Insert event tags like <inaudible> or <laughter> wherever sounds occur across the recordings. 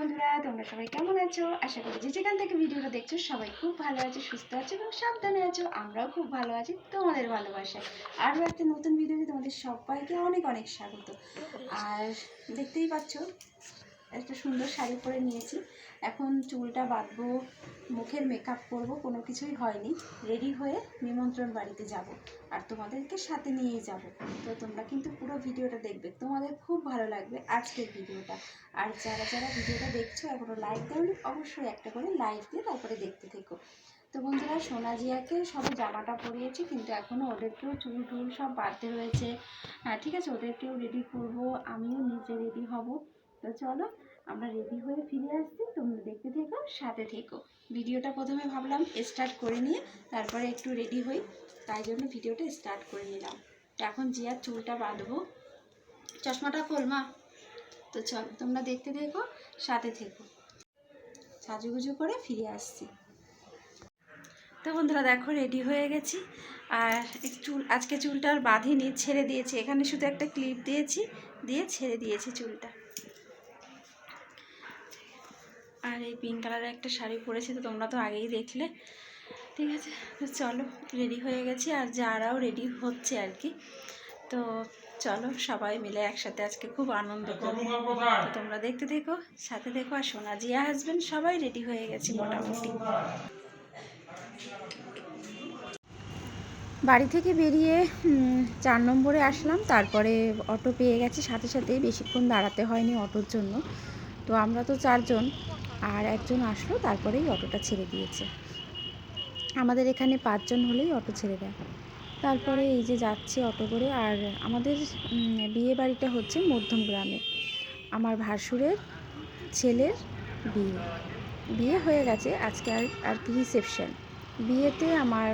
বন্ধুরা, তোমরা সবাই কেমন আছো? আশা করি যে যেখান থেকে ভিডিওটা দেখছ, সবাই খুব ভালো আছে, সুস্থ আছো এবং সাবধানে আছো। আমরাও খুব ভালো আছি, তোমাদের ভালোবাসায়। আরও একটা নতুন ভিডিওতে তোমাদের সবাইকে অনেক অনেক স্বাগত। আর দেখতেই পাচ্ছ একটা সুন্দর শাড়ি পরে নিয়েছি। এখন চুলটা বাঁধবো, মুখের মেকআপ করব, কোনো কিছুই হয়নি। রেডি হয়ে নিমন্ত্রণ বাড়িতে যাব। আর তোমাদেরকে সাথে নিয়েই যাব। তো তোমরা কিন্তু পুরো ভিডিওটা দেখবে। তোমাদের খুব ভালো লাগবে আজকের ভিডিওটা। আর যারা যারা ভিডিওটা দেখছ এখনও লাইক দেওনি, অবশ্যই একটা করে লাইক দিয়ে তারপরে দেখতে থেকো। তো বন্ধুরা, সোনা জিয়াকে সবে জামাটা পরিয়েছি, কিন্তু এখনও ওদেরকেও চুল টুল সব বাড়তে রয়েছে। হ্যাঁ ঠিক আছে, ওদেরকেও রেডি করব, আমিও নিজে রেডি হব। তো চলো আমরা রেডি হয়ে ফিরে আসছি, তোমরা দেখতে থেকো, সাথে থেকো। ভিডিওটা প্রথমে ভাবলাম স্টার্ট করে নিয়ে তারপরে একটু রেডি হই, তাই জন্য ভিডিওটা স্টার্ট করে নিলাম। তো এখন জিয়ার চুলটা বাঁধবো। চশমাটা খোল, মা। তো চল, তোমরা দেখতে থেকো, সাথে থেকো। সাজুগুজু করে ফিরে আসছি। তো বন্ধুরা, দেখো রেডি হয়ে গেছি। আর চুল, আজকে চুলটা আর বাঁধিনি, ছেড়ে দিয়েছি। এখানে শুধু একটা ক্লিপ দিয়েছি, দিয়ে ছেড়ে দিয়েছি চুলটা আর এই পিঙ্ক কালারের একটা শাড়ি পরেছি তো তোমরা তো আগেই দেখলে। ঠিক আছে তো চলো রেডি হয়ে গেছি। আর যারাও রেডি হচ্ছে আর কি তো চলো সবাই মিলে একসাথে আজকে খুব আনন্দ করব তো তোমরা দেখতে দেখো সাথে দেখো আর সোনা জিয়া হাজবেন্ড সবাই রেডি হয়ে গেছি মোটামুটি। বাড়ি থেকে বেরিয়ে চার নম্বরে আসলাম তারপরে অটো পেয়ে গেছি। সাথে সাথেই বেশিক্ষণ দাঁড়াতে হয়নি অটোর জন্য। তো আমরা তো চারজন আর একজন আসলো, তারপরেই অটোটা ছেড়ে দিয়েছে। আমাদের এখানে পাঁচজন হলেই অটো ছেড়ে দেয়। তারপরে এই যে যাচ্ছি অটো করে, আর আমাদের বিয়ে বাড়িটা হচ্ছে মধ্যম গ্রামে। আমার ভাসুরের ছেলের বিয়ে। বিয়ে হয়ে গেছে আজকে আর আর কি রিসেপশন। বিয়েতে আমার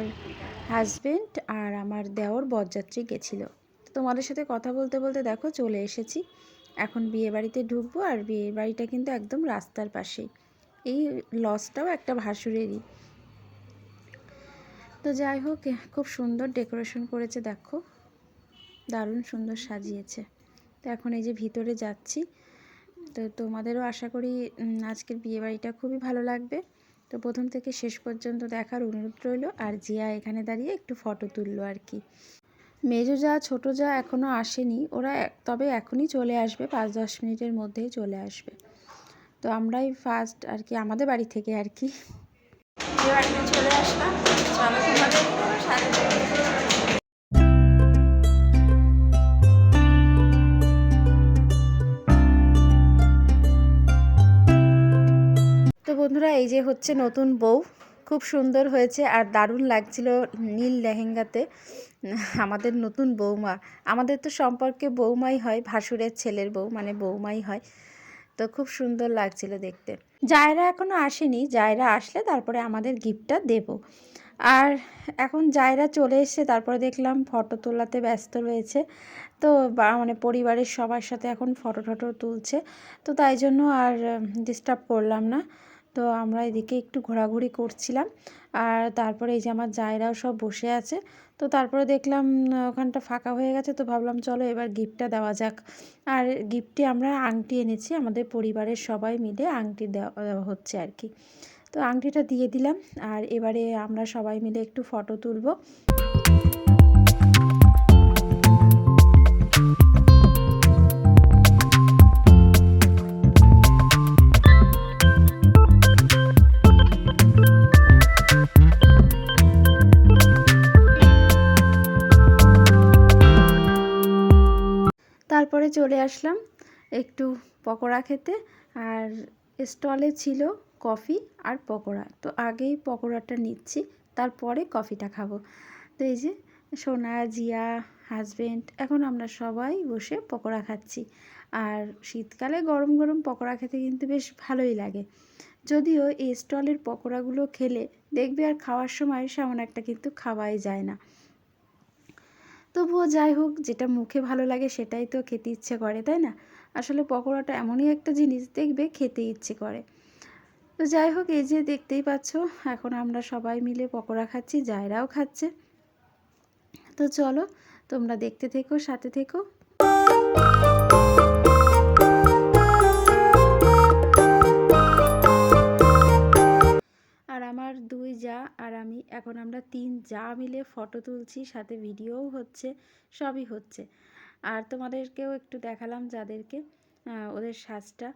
হাজবেন্ড আর আমার দেওর বরযাত্রী গেছিল। তোমাদের সাথে কথা বলতে বলতে দেখো চলে এসেছি। এখন বিয়ে বাড়িতে ঢুকবো আর বিয়ে বাড়িটা কিন্তু একদম রাস্তার পাশেই। এই লজটাও একটা ভাসুরেরই। তো যাই হোক খুব সুন্দর ডেকোরেশন করেছে, দেখো। দারুণ সুন্দর সাজিয়েছে। তো এখন এই যে ভিতরে যাচ্ছি, তো তোমাদেরও আশা করি আজকের বিয়ে বাড়িটা খুবই ভালো লাগবে। তো প্রথম থেকে শেষ পর্যন্ত দেখার অনুরোধ রইল, আর জিয়া এখানে দাঁড়িয়ে একটু ফটো তুললো আর কি। মেজো যা ছোটো যা এখনও আসেনি ওরা তবে এখনই চলে আসবে পাঁচ দশ মিনিটের মধ্যেই চলে আসবে। তো আমরাই ফার্স্ট আর কি আমাদের বাড়ি থেকে আর কি। বাড়িতে চলে আসলাম তো বন্ধুরা এই যে হচ্ছে নতুন বউ। খুব সুন্দর হয়েছে আর দারুণ লাগছিল নীল লেহেঙ্গাতে আমাদের নতুন বৌমা। আমাদের তো সম্পর্কে বৌমাই হয়, ভাসুরের ছেলের বউ মানে বৌমাই হয়। তো খুব সুন্দর লাগছিল দেখতে। জায়রা এখনও আসেনি, জায়রা আসলে তারপরে আমাদের গিফটটা দেব। আর এখন জায়রা চলে এসছে, তারপরে দেখলাম ফটো তোলাতে ব্যস্ত রয়েছে। তো মানে পরিবারের সবার সাথে এখন ফটো টটো তুলছে। তো তাই জন্য আর ডিস্টার্ব করলাম না। তো আমরা এদিকে একটু ঘোরাঘুরি করছিলাম। আর তারপরে এই যে আমার জায়রাও সব বসে আছে। তো তারপরে দেখলাম ওখানটা ফাঁকা হয়ে গেছে। তো ভাবলাম, চলো এবার গিফটটা দেওয়া যাক। আর গিফটে আমরা আংটি এনেছি। আমাদের পরিবারের সবাই মিলে আংটি দেওয়া দেওয়া হচ্ছে আর কি। তো আংটিটা দিয়ে দিলাম। আর এবারে আমরা সবাই মিলে একটু ফটো তুলবো। তারপরে চলে আসলাম একটু পকোড়া খেতে। আর স্টলে ছিল কফি আর পকোড়া। তো আগেই পকোড়াটা নিচ্ছি, তারপরে কফিটা খাব। তো এই যে সোনা, জিয়া হাজবেন্ড এখন আমরা সবাই বসে পকোড়া খাচ্ছি। আর শীতকালে গরম গরম পকোড়া খেতে কিন্তু বেশ ভালোই লাগে। যদিও এই স্টলের পকোড়াগুলো খেলে দেখবে আর খাওয়ার সময় সেমন একটা কিন্তু খাওয়াই যায় না। তবুও যাই হোক, যেটা মুখে ভালো লাগে সেটাই তো খেতে ইচ্ছে করে, তাই না? আসলে পকোড়াটা এমনই একটা জিনিস দেখবে খেতে ইচ্ছে করে। তো যাই হোক, এই যে দেখতেই পাচ্ছ, এখন আমরা সবাই মিলে পকোড়া খাচ্ছি, জায়রাও খাচ্ছে। তো চলো, তোমরা দেখতে থেকো, সাথে থেকো। এখন আমরা তিন যা মিলে ফটো তুলছি, সাথে ভিডিওও হচ্ছে, সবই হচ্ছে। আর তোমাদেরকেও একটু দেখালাম যাদেরকে ওদের সাজটা।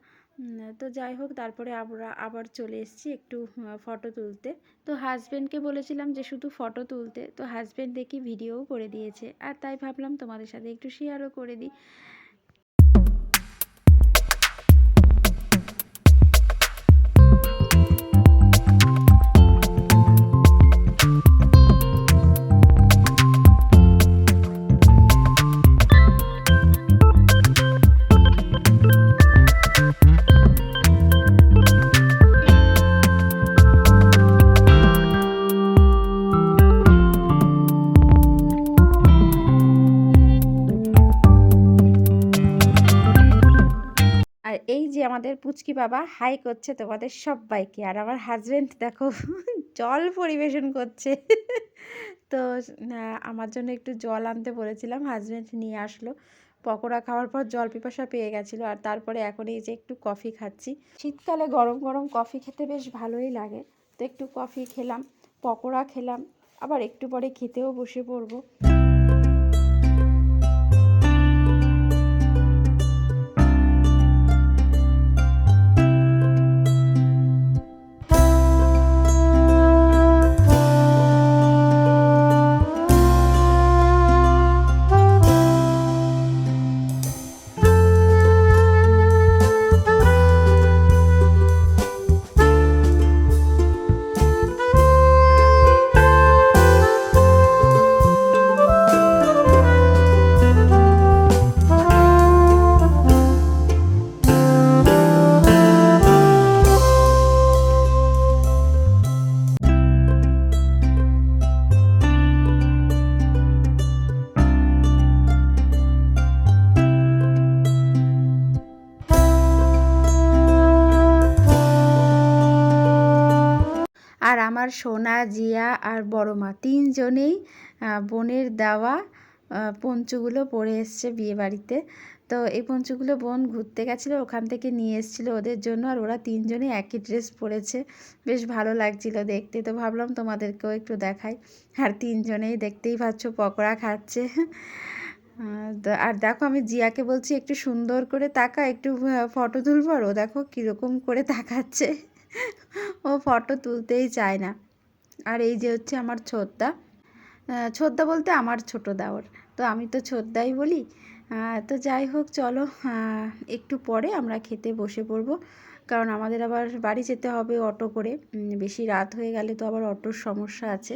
তো যাই হোক, তারপরে আমরা আবার চলে এসেছি একটু ফটো তুলতে। তো হাজব্যান্ডকে বলেছিলাম যে শুধু ফটো তুলতে, তো হাজব্যান্ড দেখি ভিডিওও করে দিয়েছে। আর তাই ভাবলাম তোমাদের সাথে একটু শেয়ারও করে দিই। পুচকি বাবা, হাই করছে তোমাদের সবাইকে। আর আমার হাজবেন্ড দেখো, জল পরিবেশন করছে। তো আমার জন্য একটু জল আনতে বলেছিলাম হাজবেন্ড নিয়ে আসলো। পকোড়া খাওয়ার পর জল পিপাসা পেয়ে গেছিল, আর তারপরে এখন এই যে একটু কফি খাচ্ছি। শীতকালে গরম গরম কফি খেতে বেশ ভালোই লাগে। তো একটু কফি খেলাম, পকোড়া খেলাম, আবার একটু পরে খেতেও বসে পড়ব। সোনা, জিয়া আর বড় মা তিনজনেই বোনের দেওয়া পঞ্চুগুলো পরে এসছে বিয়ে বাড়িতে তো এই পঞ্চুগুলো বোন ঘুরতে গেছিল, ওখান থেকে নিয়ে এসেছিল ওদের জন্য আর ওরা তিনজনে একই ড্রেস পরেছে। বেশ ভালো লাগছিল দেখতে। তো ভাবলাম তোমাদেরকেও একটু দেখাই। আর তিনজনেই দেখতেই পাচ্ছ পকোড়া খাচ্ছে। আর দেখো আমি জিয়াকে বলছি একটু সুন্দর করে তাকা, একটু ফটো তুলবো আর ও দেখো কীরকম করে তাকাচ্ছে। <laughs> ও ফটো তুলতেই চায় না। আর এই যে হচ্ছে আমার ছোদ্দা ছোদ্দা বলতে আমার ছোট দেওর তো আমি তো ছোদ্দাই বলি। তো যাই হোক, চলো একটু পরে আমরা খেতে বসে পড়ব। কারণ আমাদের আবার বাড়ি যেতে হবে অটো করে। বেশি রাত হয়ে গেলে তো আবার অটোর সমস্যা আছে।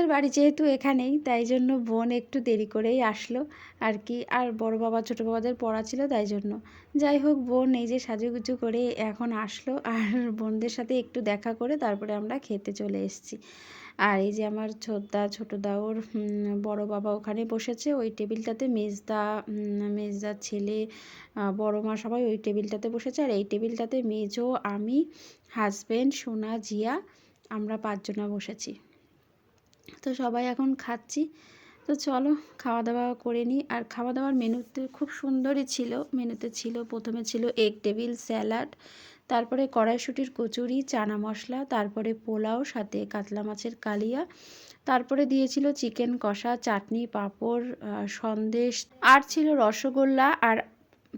বোনদের বাড়ি যেহেতু এখানেই তাই জন্য বোন একটু দেরি করেই আসলো আর কি। আর বড় বাবা ছোটো বাবাদের পড়া ছিল তাই জন্য। যাই হোক বোন এই যে সাজুগুজু করে এখন আসলো আর বোনদের সাথে একটু দেখা করে তারপরে আমরা খেতে চলে এসেছি। আর এই যে আমার ছোটদা ছোটো দাওর উম, বড় বাবা ওখানে বসেছে ওই টেবিলটাতে মেজদা মেজদার ছেলে বড় মা সবাই ওই টেবিলটাতে বসেছে। আর এই টেবিলটাতে মেজো আমি হাজবেন্ড সোনা জিয়া আমরা পাঁচজনা বসেছি। তো সবাই এখন খাচ্ছি। তো চলো খাওয়া দাওয়া করে নিই। আর খাওয়া দাওয়ার মেনুতে খুব সুন্দরই ছিল। মেনুতে ছিল, প্রথমে ছিল এগ টেবিল স্যালাড তারপরে কড়াইশুটির কচুরি, চানা মশলা, তারপরে পোলাও, সাথে কাতলা মাছের কালিয়া, তারপরে দিয়েছিল চিকেন কষা, চাটনি, পাঁপড় সন্দেশ, আর ছিল রসগোল্লা, আর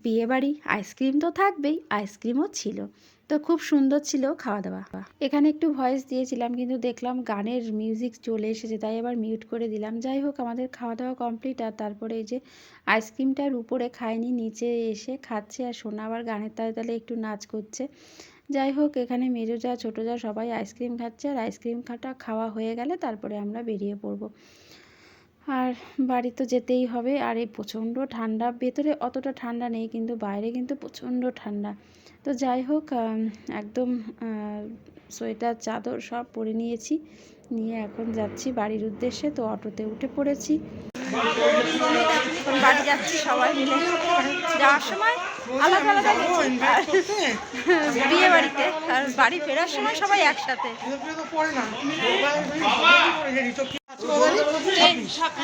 বিয়েবাড়ি। আইসক্রিম তো থাকবেই আইসক্রিমও ছিল। তো খুব সুন্দর ছিল খাওয়া দাওয়া এখানে একটু ভয়েস দিয়েছিলাম, কিন্তু দেখলাম গানের মিউজিক চলে এসেছে, তাই আবার মিউট করে দিলাম। যাই হোক, আমাদের খাওয়া দাওয়া কমপ্লিট আর তারপরে এই যে আইসক্রিমটার উপরে খায়নি নিচে এসে খাচ্ছে আর সোনা আবার গানের তালে তালে একটু নাচ করছে। যাই হোক, এখানে মেজো যা, ছোটো যা, সবাই আইসক্রিম খাচ্ছে আর আইসক্রিম খাটা খাওয়া হয়ে গেলে তারপরে আমরা বেরিয়ে পড়ব। আর বাড়ি তো যেতেই হবে আর এই প্রচণ্ড ঠান্ডা ভেতরে অতটা ঠান্ডা নেই কিন্তু বাইরে কিন্তু প্রচণ্ড ঠান্ডা তো যাই হোক একদম সোয়েটার চাদর সব পরে নিয়েছি নিয়ে এখন যাচ্ছি বাড়ির উদ্দেশ্যে তো অটোতে উঠে পড়েছি বাড়ি যাচ্ছি সবাই মিলে যাওয়ার সময় আলাদা আলাদা বিয়ে বাড়িতে আর বাড়ি ফেরার সময় সবাই একসাথে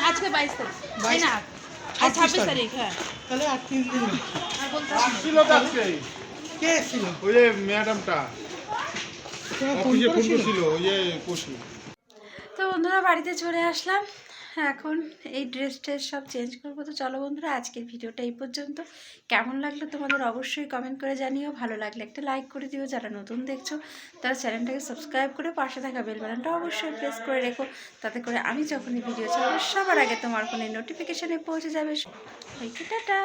আজকে বাইশ তারিখ। না আজ ছাব্বিশ তারিখ। হ্যাঁ। তাহলে আর তিন দিন আর তো আজকে কে এসেছিল ওই যে ম্যাডামটা। অফিসে ফোন করছিল? ওই যে পশু তো বন্ধুরা বাড়িতে চলে আসলাম। এখন এই ড্রেস ট্রেস সব চেঞ্জ করব। তো চলো বন্ধুরা, আজকের ভিডিওটা এই পর্যন্ত। কেমন লাগল তোমাদের অবশ্যই কমেন্ট করে জানিও। ভালো লাগলে একটা লাইক করে দিও। যারা নতুন দেখছ, তারা চ্যানেলটাকে সাবস্ক্রাইব করে পাশে থাকা বেল বাটনটা অবশ্যই প্রেস করে রেখো। তাতে করে আমি যখনই ভিডিও ছাড়বো, সবার আগে তোমার ফোনে নোটিফিকেশানে পৌঁছে যাবে। টাটা!